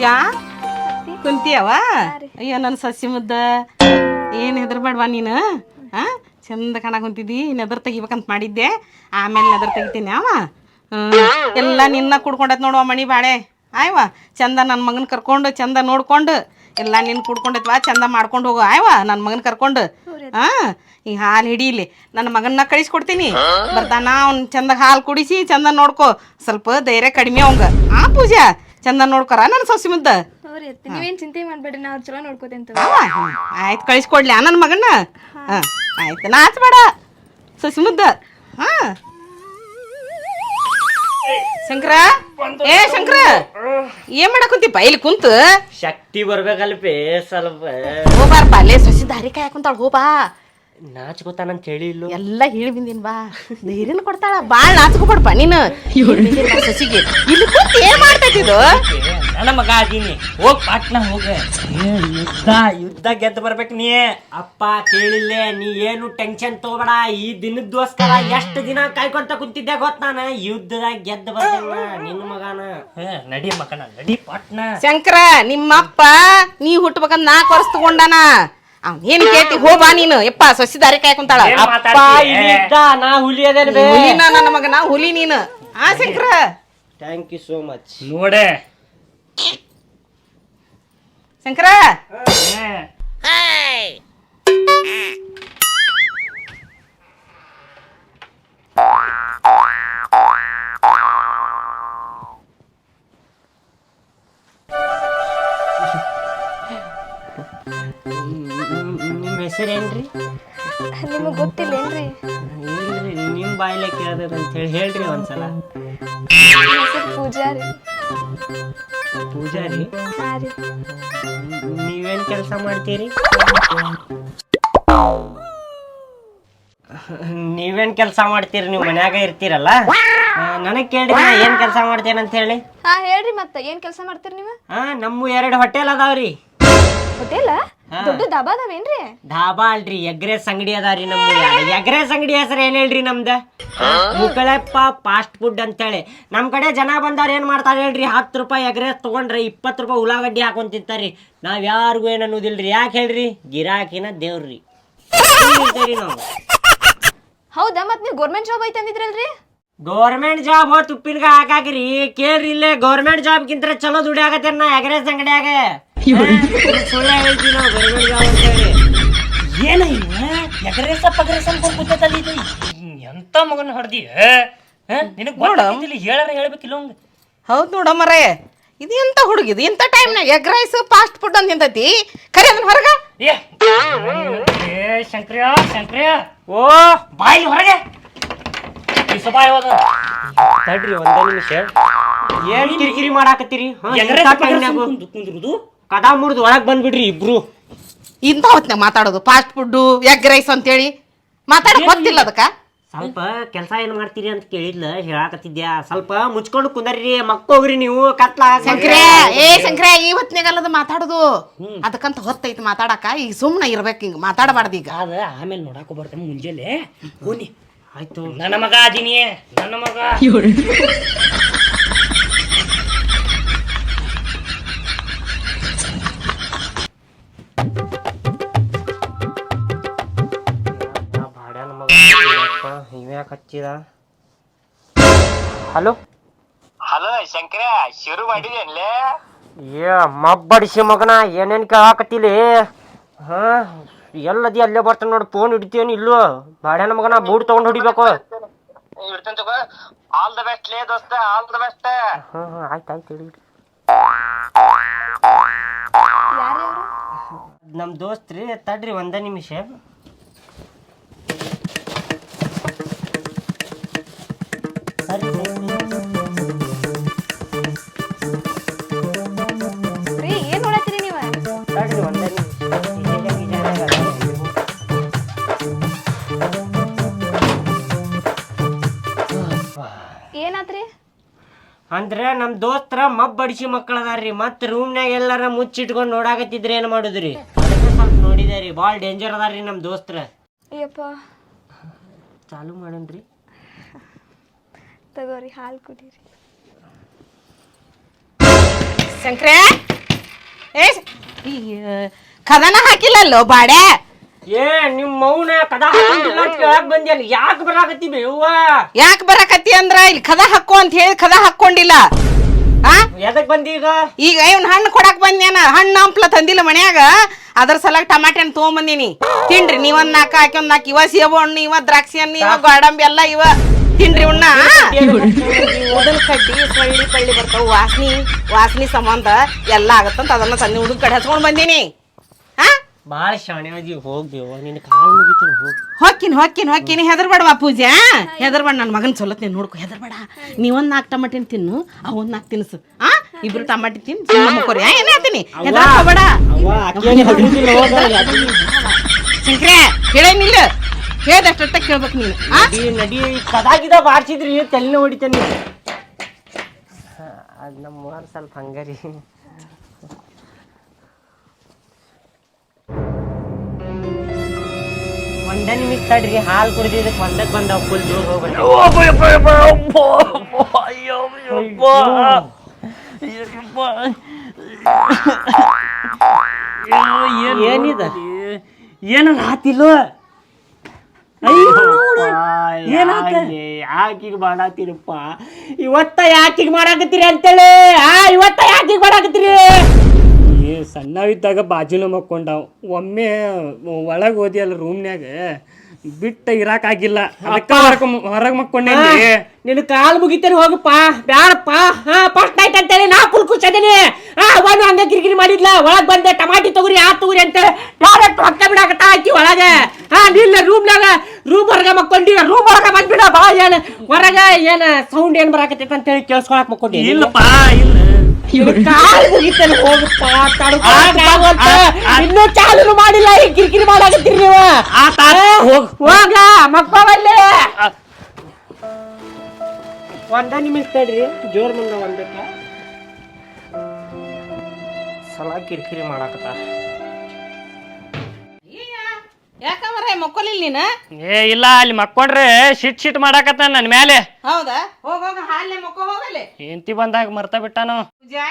ಪೂಜಾ? ಕುಂತಿಯವ? ಅಯ್ಯೋ ನನ್ನ ಸಸಿ ಮುದ್ದ. ಏನು ಹೆದರ್ಬೇಡ್ವಾ ನೀನು? ಆ? ಚಂದ ಕಣ ಕುಂತಿದ್ದಿ ನೆದರ್ ತೆಗಿಬೇಕಂತ ಮಾಡಿದ್ದೆ. ಆಮೇಲೆ ನೆದರ್ ತೆಗಿತೀನಿ ಅವ. ಎಲ್ಲ ನಿನ್ನ ಕುಡ್ಕೊಂಡೈತೆ ನೋಡುವ ಮಣಿ ಬಾಳೆ. ಆಯ್ವ? ಚಂದ ನನ್ನ ಮಗನ ಕರ್ಕೊಂಡು ಚಂದ ನೋಡ್ಕೊಂಡು. ಎಲ್ಲ ನಿನ್ನ ಕುಡ್ಕೊಂಡೈತ್ವಾ ಚಂದ ಮಾಡ್ಕೊಂಡು ಹೋಗು. ಆಯ್ವ? ನನ್ನ ಮಗನ ಕರ್ಕೊಂಡು. ಹಾ ಈ ಹಾಲು ಹಿಡೀಲಿ ನನ್ನ ಮಗನ್ನ ಕಳಿಸ್ಕೊಡ್ತೀನಿ. ಬರ್ತಾನ ಅವ್ನು ಚಂದ ಹಾಲು ಕುಡಿಸಿ ಚಂದ ನೋಡ್ಕೊ. ಸ್ವಲ್ಪ ಧೈರ್ಯ ಕಡಿಮೆ ಅವಂಗ. ಆ ಪೂಜಾ? ಚಂದ ನೋಡ್ಕೊರ? ನನ್ನ ಸೊಸಿ ಮುದ್ದ? ಅವ್ರಿ ಅತ್ತಿ ನೀವೇನ್ ಚಿಂತೆ ಮಾಡ್ಬೇಡ್ರಿ ನಾ ಅವ್ರ ಚಲೋ ನೋಡ್ಕೋತೇನೆ? ಹ್ಮ್. ಆಯ್ತು ಕಳಿಸ್ಕೊಡ್ಲಿ ನನ್ನ ಮಗನ ಹಾಂ. ಆಯ್ತು. ನಾಚ್ಬೇಡ ಸೊಸಿ ಮುದ್ದ. ಹಾ. ಶಂಕರ? ಏ ಶಂಕರ! ಏನ್ ಮಾಡಕ್ ಇಲ್ಲಿ ಕುಂತು. ಶಕ್ತಿ ಬರ್ಬೇಕಲ್ಪಿ ಸ್ವಲ್ಪ. ಹೋಗ್ಬಾರಪ್ಪ ಅಲ್ಲೇ ಸೊಸಿ ದಾರಿ ಕಾಯಕ್ ಕುಂತಾಳ. ಹೋಗ್ಬಾ. ನಾಚ್ಕೋತಾನಂತ ಹೇಳಿ ಇಲ್ಲು? ಎಲ್ಲ ಹೇಳಿ ಬಂದಿನ್ ಬಾ. ನೀರಿನ ಕೊಡ್ತಾಳ ಬಾಳ್ ನಾಚ್ಕೋಬೇಡಪ್ಪ ನೀನು. ಸಸಿಗೆ? ಇಲ್ಲಿ ಕೂತ್ ಏನ್ ಮಾಡ್ತೈತಿದು ನನ್ನ ಮಗ ಅದೀನಿ. ಹೋಗ್ ಪಾಟ್ನ ಹೋಗ. ಏ, ಯುದ್ಧ ಯುದ್ಧ ಗೆದ್ದು ಬರ್ಬೇಕು ನೀ. ಅಪ್ಪ ಕೇಳಿಲ್ಲ ನೀ ಏನು ಟೆನ್ಷನ್ ತಗೋಬೇಡ. ಈ ದಿನದೋಸ್ಕರ ಎಷ್ಟು ದಿನ ಕಾಯ್ಕೊಂತ ಕುಂತಿದ್ದೆ ಗೊತ್ತ ನಾನು. ಯುದ್ಧದಾಗ ಗೆದ್ದು ಬರ್ತಾನ ನಿನ್ನ ಮಗನ. ಹೇ, ನಡಿ ಮಗನ ನಡಿ ಪಾಟ್ನ. ಶಂಕರ ನಿಮ್ಮಪ್ಪ ನೀ ಹುಟ್ಬೇಕಂತ ನಾಲ್ಕು ವರ್ಷ ತಗೊಂಡಾನ. ಅವ್ನ್ ಏನ್ ಕೇಳ್ತಿ? ಹೋಗ್ಬಾ ನೀನು. ಯಪ್ಪ ಸೊಸಿ ದಾರಿ ಕಾಯ್ಕೊಂತಾಳ ಏನ್ ಅಪ್ಪ ಇಲ್ಲಿ ನಾ ಹುಲಿ ಅದೇನ್ ಬೇ? ಹುಲಿನ ನನ್ನ ಮಗನ ಹುಲಿ ನೀನು. ಆ Shankara? Thank you so much ನೋಡೆ. ಶಂಕರ? ನಿಮ್ಮ ಹೆಸರೇನ್ರಿ ನಿಮಗೆ ಗೊತ್ತಿಲ್ಲೇನ್ರಿ? ಇಲ್ರಿ ನಿಮ್ಮ ಬಾಯಲ್ಲೇ ಕೇಳ್ದದ ಅಂತ ಹೇಳಿ ಹೇಳ್ರಿ ಒಂದ್ಸಲ. ಹೆಸರು ಪೂಜಾರಿ. ಪೂಜಾರಿ? ಹಾ ರೀ. ನೀವೇನ್ ಕೆಲಸ ಮಾಡ್ತೀರಿ? ನೀವೇನ್ ಕೆಲಸ ಮಾಡ್ತೀರಿ? ನೀವು ಮನ್ಯಾಗ ಇರ್ತೀರಲ್ಲ? ನನಗೆ ಕೇಳ್ರಿ ನಾ ಏನ್ ಕೆಲಸ ಮಾಡ್ತೇನೆ ಅಂತ ಹೇಳಿ. ಹಾ ಹೇಳ್ರಿ ಮತ್ತೆ. ಏನ್ ಕೆಲಸ ಮಾಡ್ತೀರಿ ನೀವು? ಹಾ ನಮ್ಮ ಎರಡು ಹೋಟೆಲ್ ಅದಾವ್ರಿ. ಹೋಟೆಲ್? ದೊಡ್ಡ ದಬಾ ಅದಾವೇನ್ರಿ? ಧಾಬಾ ಅಲ್ರಿ ಎಗ್ರೆಸ್ ಅಂಗಡಿ ಅದಾರಿ ನಮ್ದು. ಎಗ್ರೆಸ್ ಅಂಗಡಿ ಹೆಸರು ಏನ್ ಹೇಳ್ರಿ ನಮ್ದ? ಮುಕ್ಕಳಪ್ಪ ಫಾಸ್ಟ್ ಫುಡ್ ಅಂತೇಳಿ. ನಮ್ ಕಡೆ ಜನ ಬಂದವ್ರ ಏನ್ ಮಾಡ್ತಾರ ಹೇಳ್ರಿ ಹತ್ತು ರೂಪಾಯಿ ಎಗ್ರೆಸ್ ತಗೊಂಡ್ರೆ ಇಪ್ಪತ್ತು ರೂಪಾಯಿ ಉಳ್ಳಾಗಡ್ಡಿ ಹಾಕೊಂಡ್ ತಿಂತಾರಿ ನಾವ್ ಯಾರಿಗೂ ಏನ್ ಅನ್ನೋದಿಲ್ರಿ. ಯಾಕೆ ಹೇಳ್ರಿ? ಗಿರಾಕಿನ ದೇವ್ರಿ ನಾವು? ಹೌದಾ? ಮತ್ ನೀವು ಗೌರ್ಮೆಂಟ್ ಜಾಬ್ ಐತಂದಿದ್ರಲ್ರಿ ಗೌರ್ಮೆಂಟ್ ಜಾಬ್ ತುಪ್ಪಿನ ಹಾಕಾಕ್ರಿ ಕೇಳ್ರಿ ಇಲ್ಲೇ ಗೌರ್ಮೆಂಟ್ ಜಾಬ್ಗಿಂತ ಚಲೋ ನಾ ಎಗ್ರೆಸ್ ಅಂಗಡಿಯಾಗ? ಸುಳ್ಳು ಹೇಳ್ತೀವಿ ನಾವು ಏನ ಎಗರೇಸ ಪಗರೇಸ ಅನ್ಕೊಂಡ್ ಕೂತೈತಲ್ಲ ಇದು? ಎಂತ ಮಗನ ಹೊಡ್ದಿ ನಿನಗ್ ಗೊತ್ತಿಲ್ಲ ಹೇಳಾರ ಹೇಳ್ಬೇಕಿಲ್ಲ ಅವಂಗ ಹೌದು ನೋಡಮ್ಮರೇ ಇದು ಎಂತ ಹುಡುಗಿದು? ಇಂಥ ಟೈಮ್ನಾಗ ಎಗ್ ರೈಸ್ ಫಾಸ್ಟ್ ಫುಡ್ ಅಂತ ನಿಂತೈತಿ ಕರಿ ಅದನ್ನ ಹೊರಗ. ಏ ಶಂಕ್ರಿಯ ಶಂಕ್ರಿಯ. ಓ. ಬಾಯಿ ಹೊರಗೆ. ಈ ಬಾಯಿ ಹೋದ ತಡ್ರಿ ಒಂದೇ ನಿಮಿಷ. ಏನ್ ಕಿರಿಕಿರಿ ಮಾಡಾಕತ್ತೀರಿ? ಕುಂದ್ರುದು? ಕದ ಮುರಿದು ಒಳಗೆ ಬಂದ್ಬಿಡ್ರಿ ಇಬ್ರು. ಇಂಥ ಹೊತ್ನಾಗ ಮಾತಾಡೋದು? ಫಾಸ್ಟ್ ಫುಡ್ಡು ಎಗ್ ರೈಸ್ ಅಂತೇಳಿ. ಮಾತಾಡಕ್ ಗೊತ್ತಿಲ್ಲ ಅದಕ್ಕೆ? ಸ್ವಲ್ಪ ಕೆಲಸ ಏನು ಮಾಡ್ತೀರಿ ಅಂತ ಕೇಳಿದ್ಲ ಹೇಳಾಕತ್ತಿದ್ಯಾ? ಸ್ವಲ್ಪ ಮುಚ್ಕೊಂಡು ಕುಂದರ್ರಿ ಮಕ್ಕೋಗ್ರಿ ನೀವು ಕತ್ಲ ಶಂಕ್ರೆ ಏ ಶಂಕ್ರೆ ಈ ಹೊತ್ನಾಗಲ್ಲದ ಮಾತಾಡೋದು? ಅದಕ್ಕಂತ ಹೊತ್ತೈತಿ ಮಾತಾಡಕ. ಈಗ ಸುಮ್ಮನೆ ಇರ್ಬೇಕು ಹಿಂಗೆ ಮಾತಾಡಬಾರ್ದು ಈಗ. ಅದ ಆಮೇಲೆ ನೋಡಾಕ ಬರ್ತೇನೆ ಮುಂಜಾನೆ. ಹೋನಿ ಆಯ್ತು. ನನ್ನ ಮಗ ಅದೀನಿ. ನನ್ನ ಮಗ. ಇವ್ಯಾಕೆ ಹಚ್ಚಿದ ಹಲೋ? ಹಲೋ ಶಂಕರ ಶುರು ಮಾಡಿದೇನ್ಲೇ? ಏ ಮಬ್ಬಡಿಸಿ ಮಗನ ಏನೇನು ಕೇಳಾಕತ್ತಿಲಿ? ಹಾ ಎಲ್ಲದಿ ಅಲ್ಲೇ ಬರ್ತಾನೆ ನೋಡಿ ಫೋನ್ ಹಿಡಿತೇನಿ ಇಲ್ಲೋ? ಬಾಡ್ಯಾನ ಮಗನ ಬೂಟ್ ತಗೊಂಡು ಹೊಡಿಬೇಕು. ಇಡ್ತೇನೆ ತಗೋ. ಆಲ್ ದ ಬೆಸ್ಟ್ ಲೇ ದೋಸ್ತ ಆಲ್ ದ ಬೆಸ್ಟ್ ಹಾ ಹಾ ಆಯ್ತು ಆಯ್ತು ಹೇಳಿ ಹಿಡಿ ಯಾರು ಯಾರು ನಮ್ಮ ದೋಸ್ತ್ರಿ ತಡ್ರಿ ಒಂದೇ ನಿಮಿಷ. ಅಂದ್ರೆ ನಮ್ ದೋಸ್ತರ ಮಬ್ಬಡಿಸಿ ಮಕ್ಕಳ ಮತ್ತೆ ಮತ್ ರೂಮ್ನಾಗ ಎಲ್ಲಾರ ಮುಚ್ಚಿಟ್ಕೊಂಡು ನೋಡಾಕತ್ತಿದ್ರೆ ಏನ್ ಮಾಡುದ್ರಿ? ಸ್ವಲ್ಪ ನೋಡಿದಾರಿ ಭಾಳ ಡೇಂಜರ್ ಅದಾರ್ರಿ ನಮ್ ದೋಸ್ತ್ರ. ಅಯ್ಯಪ್ಪ. ಚಾಲು ಮಾಡನ್ರಿ ತಗೋರಿ ಹಾಲು ಕುಡೀರಿ. ಶಂಕ್ರೆ! ಏ ಈ ಕದನ ಹಾಕಿಲ್ಲಲ್ಲೋ ಬಾಡೆ? ಏ ನಿಮ್ಮ ಮೌನ ಕದ ಹಾಕಿಲ್ಲ ಅಂತ ಕೇಳಕ್ ಬಂದ್ಯಲ್ಲ ಯಾಕೆ ಬರಾಕತ್ತಿ ಬೇವ್ವ ಯಾಕೆ ಬರಕತ್ತಿ ಅಂದ್ರ ಇಲ್ಲಿ ಕದ ಹಾಕೋ ಅಂತ ಹೇಳಿ ಕದ ಹಾಕೊಂಡಿಲ್ಲ ಆ? ಎದಕ್ ಬಂದಿ ಈಗ? ಈಗ ಇವ್ನ ಹಣ್ಣು ಕೊಡಕ್ ಬಂದ್ಯಾನ. ಹಣ್ಣು ಹಂಪ್ಲ ತಂದಿಲ್ಲ ಮನ್ಯಾಗ. ಅದ್ರ ಸಲಾಗ ಟಮಾಟೆ ಹಣ್ಣು ತೊಗೊಂಬಂದಿನಿ. ತಿನ್ರಿ ನೀವೊಂದ್ ನಾಲ್ಕು ಹಾಕಿ ಒಂದ್ ನಾಲ್ಕು ಇವ ಸೇಬು ಹಣ್ಣು ಇವ ದ್ರಾಕ್ಷಿ ಹಣ್ಣು ಇವ ಗೋಡಂಬಿ ಎಲ್ಲ ಇವ. ತಿನ್ರಿ ಉಣ್ಣ. ಉದಲ್ ಕಡ್ಡಿ ಸೊಳ್ಳಿ ಪಳ್ಳಿ ಬರ್ತಾವ. ವಾಸನಿ ವಾಸನಿ ಸಂಬಂಧ ಎಲ್ಲ ಆಗತ್ತಂತ ಅದನ್ನ ತಂದಿ ಹುಡುಗ ಕಡೆ ಹಚ್ಕೊಂಡ್ ಬಂದೀನಿ. ಹಾ ಬಾಳ ಶಾಣೆ ಆಗಿ ಹೋಗ್ಬೇವ. ನಿನ್ನ ಕಾಲ್ ಮುಗಿತೀನಿ ಹೋಗ್. ಹೊಕ್ಕಿನಿ ಹೊಕ್ಕಿನಿ ಹೆದರ್ಬೇಡ ಹೆದರ್ಬೇಡವಾ ಪೂಜೆ? ಹೆದರ್ಬೇಡ ನನ್ನ ಮಗನ ಸೊಲತ್ ನೀನು ನೋಡ್ಕೊ. ಹೆದರ್ಬೇಡ. ನೀವೊಂದ್ ನಾಲ್ಕು ಟಮಾಟಿನ ತಿನ್ನು ಆ ಒಂದ್ ನಾಲ್ಕು ತಿನ್ಸು. ಆ? ಇಬ್ರು ಟಮಾಟಿ ತಿನ್ ಮಕ್ಕೋರಿ ಏನ್ ಹೇಳ್ತೀನಿ? ಹೆದರ್ಕೋಬೇಡ ಶಂಕ್ರೆ ಹೇಳೇನಿಲ್ಲ ಹೇಳ್ದಷ್ಟ ಕೇಳ್ಬೇಕು ನೀನು. ಆ? ನಡಿ ನಡಿ. ಕದಾಗಿದ ಬಾರ್ಸಿದ್ರಿ ತಲೆನ ಹೊಡಿತೇನೆ. ಅದ್ ನಮ್ಮ ಸ್ವಲ್ಪ ಹಂಗಾರಿ ಒಂದ ನಿಮಿಷ ತಡ್ರಿ ಹಾಲು ಕುಡಿದಿದ್ದಕ್ಕೆ ಒಂದಕ್ಕೆ ಬಂದಾವ ಫುಲ್ ಜೋಗ ಏನಿದ? ಏನ ಆತಿಲ್ಲ ಯಾಕಿಗ್ ಮಾಡಾತಿರಪ್ಪ? ಇವತ್ತ ಯಾಕಿಗ್ ಮಾಡಾಕತ್ತೀರಿ ಅಂತೇಳಿ? ಆ ಇವತ್ತ ಯಾಕಿಗ್ ಮಾಡಾಕತ್ತೀರಿ? ಏ ಸಣ್ಣವಿದ್ದಾಗ ಬಾಜುನ ಮಕ್ಕೊಂಡಾವ್. ಒಮ್ಮೆ ಒಳಗೆ ಓದಿಯಲ್ಲ ರೂಮ್ನ್ಯಾಗ ಬಿಟ್ಟ ಇರಾಕಾಗಿಲ್ಲ. ಹೊರಗೆ ಮಕ್ಕೊಂಡೇನಿ ನಿನ್ನ ಕಾಲ್ ಮುಗಿತೇನೆ ಹೋಗಪ್ಪ. ಬ್ಯಾಡಪ್ಪ. ಹಾ ಫಸ್ಟ್ ನೈಟ್ ಅಂತೇಳಿ ನಾ ಕುಲ್ ಹಾ ಅವನು ಹಂಗ ಕಿರಿಕಿರಿ ಮಾಡಿದ್ಲ. ಒಳಗ್ ಬಂದೆ ಟಮಾಟಿ ತಗೋರಿ ಆ ತಗೋರಿ ಅಂತ ಡೈರೆಕ್ಟ್ ಹೊಕ್ಕ ಬಿಡಾಕತ್ತ ಹಾಕಿ ಒಳಗೆ. ಹಾ ನಿಲ್ಲ ರೂಮ್ನಾಗ ರೂಮ್ ಹೊರಗ ಮಕ್ಕೊಂಡಿ ರೂಮ್ ಹೊರಗ ಬಂದ್ಬಿಡ ಬಾ ಏನ್ ಹೊರಗ ಏನ ಸೌಂಡ್ ಏನ್ ಬರಾಕತ್ತೈತೆ ಅಂತ ಹೇಳಿ ಕೇಳಿಸ್ಕೊಳಕ್ ಮಕ್ಕೊಂಡಿ. ಇಲ್ಲಪ್ಪ ಇಲ್ಲ. ಇನ್ನೂ ಚಾಲು ಮಾಡಿಲ್ಲ ಈಗ ಕಿರಿಕಿರಿ ಮಾಡಾಕತ್ತೀರಿ ನೀವು. ಹೋಗ್. ಹೋಗ ಮಕ್ಕೋವಲ್ಲಿ ಒಂದ ನಿಮಿಷ ತಡ್ರಿ ಜೋರ್ ಮುಂದೆ ಒಂದಕ್ಕ ಸಲ ಕಿರಿಕಿರಿ ಮಾಡಾಕತ್ತಾರ. ಮಕ್ಕೊಲಿಲ್ಲ ನೀನು? ಏ ಇಲ್ಲ ಅಲ್ಲಿ ಮಕ್ಕೊಂಡ್ರೆ ಶಿಟ್ ಶಿಟ್ ಮಾಡಾಕತ್ತ ನನ್ ಮೇಲೆ ಹೌದಾ? ಹೋಗ ಹೋಗ ಹಾಲೆ ಮಕ್ಕೋ ಹೋಗಲೆ ಹೆಂಡತಿ ಬಂದಾಗ ಮರ್ತ ಬಿಟ್ಟಾನು. ಪೂಜಾ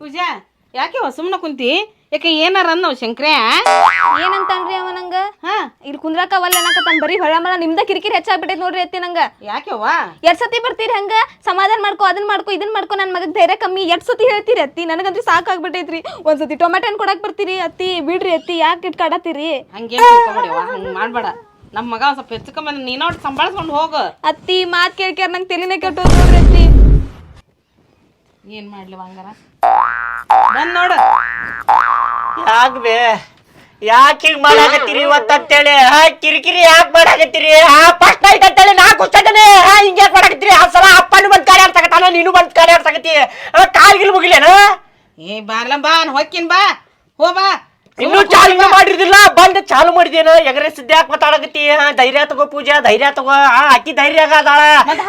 ಪೂಜಾ ಯಾಕೆ ಸುಮ್ಮನೆ ಕುಂತಿ? ಯಾಕೆ ಏನಾರ ಅನ್ನೋ ಶಂಕ್ರೆ ಏನಂತಾನ್ರಿ ಅವ ನಂಗ? ಹಾ. ಇಲ್ಲಿ ಕುಂದ್ರಾಕ ಅವಲ್ಲ ಅನ್ನಕತ್ತಾನ ಬರೀ ಹೊಳ ಮಳ ನಿಮ್ದ ಕಿರಿಕಿರಿ ಹೆಚ್ಚಾಗ್ಬಿಟ್ಟೈತಿ ನೋಡ್ರಿ ಅತ್ತಿ ನಂಗ. ಯಾಕೆವ್ವ ಎರಡ್ ಸತಿ ಬರ್ತೀರಿ ಹಂಗ? ಸಮಾಧಾನ ಮಾಡ್ಕೊ ಅದನ್ನ ಮಾಡ್ಕೊ ಇದನ್ನ ಮಾಡ್ಕೊ ನನ್ ಮಗಗ್ ಧೈರ್ಯ ಕಮ್ಮಿ. ಎರಡ್ ಸತಿ ಹೇಳ್ತೀರಿ ಅತ್ತಿ ನನಗಂತೂ ಸಾಕಾಗ್ಬಿಟ್ಟೈತ್ರಿ. ಒಂದ್ ಸತಿ ಟೊಮೆಟೊ ಹಣ್ಣ್ ಕೊಡಾಕ್ ಬರ್ತೀರಿ ಅತ್ತಿ ಬಿಡ್ರಿ ಅತ್ತಿ ಯಾಕೆ ಇಟ್ ಕಾಡತ್ತೀರಿ? ಹಂಗೇನ್ ತಿಳ್ಕೊಬೇಡಿವ್ವ ಹಂಗ್ ಮಾಡ್ಬೇಡ. ನಮ್ಮ ಮಗ ಒಂದ್ ಸ್ವಲ್ಪ ಹೆಚ್ಚು ಕಮ್ಮಿ ನೀನೋಟ್ ಸಂಭಾಳಿಸ್ಕೊಂಡು ಹೋಗು. ಅತ್ತಿ ಮಾತ್ ಕೇಳ್ಕ್ಯಾರ ನಂಗೆ ತಲೆನೇ ಕೆಟ್ಟೋದ್ ನೋಡ್ರಿ ಅತ್ತಿ. ಏನ್ ಮಾಡ್ಲಿ ಹಂಗಾರ? ಬಂದ್ ನೋಡು. ಯಾಕ್ ಬೇ ಯಾಕೆ ಮಾಡಾಕತ್ತೀರಿ ಇವತ್ತಂತೇಳಿ? ಹಾ, ಕಿರಿಕಿರಿ ಯಾಕೆ ಮಾಡಾಕತ್ತೀರಿ? ಹಾ ಫಸ್ಟ್ ನೈಟ್ ಅಂತೇಳಿ ನಾ ಕೂತೇನೆ ಹಾ, ಹಿಂಗ್ ಯಾಕೆ ಮಾಡಾಕತ್ತೀರಿ? ಆ ಸಲ ಅಪ್ಪನು ಬಂದ್ ಕಾಡಿ ಆಡ್ಸಕತ್ತಾನ ನೀನು ಬಂದು ಕಾರ್ಯ ಆಡ್ಸಕತ್ತಿ. ಕಾಲ್ಗಿಲ್ ಮುಗಿಲೇನ? ಏ ಬಾರ್ಲಂ ಬಾ ಹೊಕ್ಕಿನ್ ಬಾ. ಹೋ ಬಾ. ಇನ್ನೂ ಚಾಲು ಮಾಡಿರ್ದಿಲ್ಲ ಬಂದ್ ಚಾಲು ಮಾಡಿದೇನ? ಎಗರೆಸಿದ್ದೆ ಯಾಕೆ ಮಾತಾಡಕತ್ತಿ. ಧೈರ್ಯ ತಗೋ ಪೂಜಾ ಧೈರ್ಯ ತಗೋ. ಆ ಅಕ್ಕಿ ಧೈರ್ಯ ಆಗದಾಳ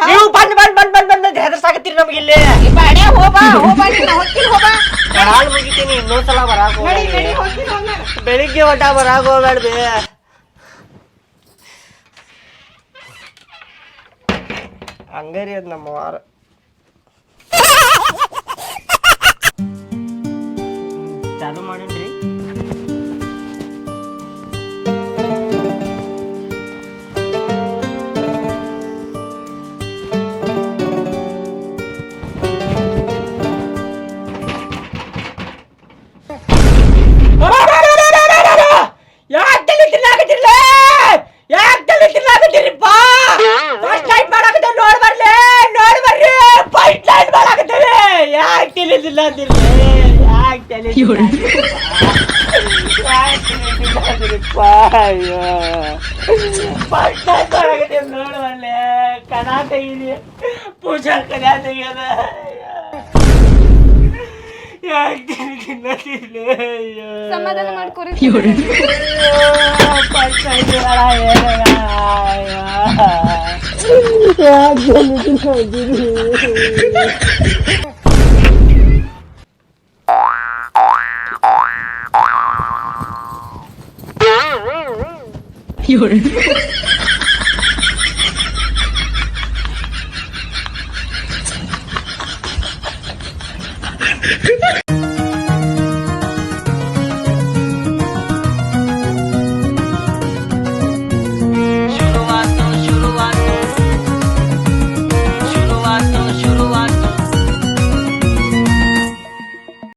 ನೀವು ಬಂದ್ ಬಂದ್ ಬಂದ್ ಬಂದ್ ಬಂದ್ ಹೆದರ್ಸಾಕತ್ತೀರಿ ನಮ್ಗೆ ಇಲ್ಲಿ. ಕಾಲ್ ಮುಗಿತೀನಿ ಇನ್ನೊಂದ್ಸಲ ಬರಾಕ್ ಬೆಳಿಗ್ಗೆ ಒಟ್ಟ ಬರಾಕ್ ಹೋಗ್ಬೇಡ್ಬಿ. ಹಂಗರಿ ಅದ್ ನಮ್ಮ ವಾರ. ಚಾಲು ಮಾಡೇನ್ರಿ ಬರ್ಲಿ ಮಾಡ್ಕೊರಿ ತೆಗೀರಿ ಪೂಜಾ ಕಣ ತೆಗಿಯೋದ ತಲೆ ತಿನ್ನಾಕತ್ತಿರ್ಲಿ ಅಯ್ಯೋ ಸಮಾಧಾನ ಮಾಡ್ಕೊರಿ You're